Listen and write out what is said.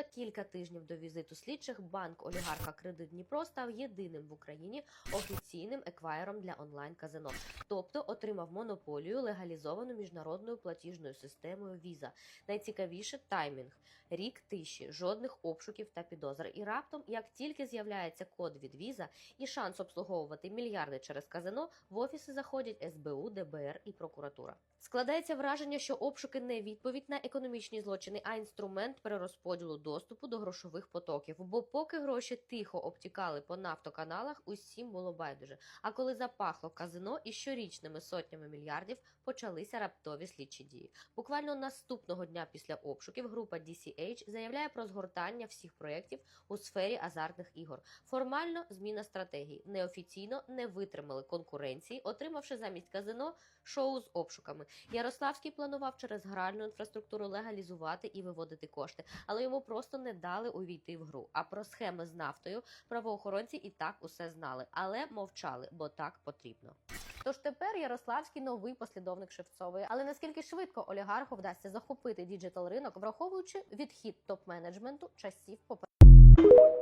за кілька тижнів до візиту слідчих банк олігарха Кредит Дніпро став єдиним в Україні офіційним еквайером для онлайн казино, тобто отримав монополію легалізовану міжнародною платіжною системою Visa. Найцікавіше таймінг рік тиші, жодних обшуків та підозр. І раптом, як тільки з'являється код від Visa і шанс обслуговувати мільярди через казино, в офіси заходять СБУ, ДБР і прокуратура. Складається враження, що обшуки не відповідь на економічні злочини, а інструмент перерозподілу доступу до грошових потоків. Бо поки гроші тихо обтікали по нафтоканалах, усім було байдуже. А коли запахло казино і щорічними сотнями мільярдів почалися раптові слідчі дії. Буквально наступного дня після обшуків група DCH заявляє про згортання всіх проєктів у сфері азартних ігор. Формально зміна стратегії. Неофіційно не витримали конкуренції, отримавши замість казино шоу з обшуками. Ярославський планував через гральну інфраструктуру легалізувати і виводити кошти, але йому просто не дали увійти в гру. А про схеми з нафтою правоохоронці і так усе знали, але мовчали, бо так потрібно. Тож тепер Ярославський новий послідовник Шевцової. Але наскільки швидко олігарху вдасться захопити діджитал ринок, враховуючи відхід топ-менеджменту часів попередніх?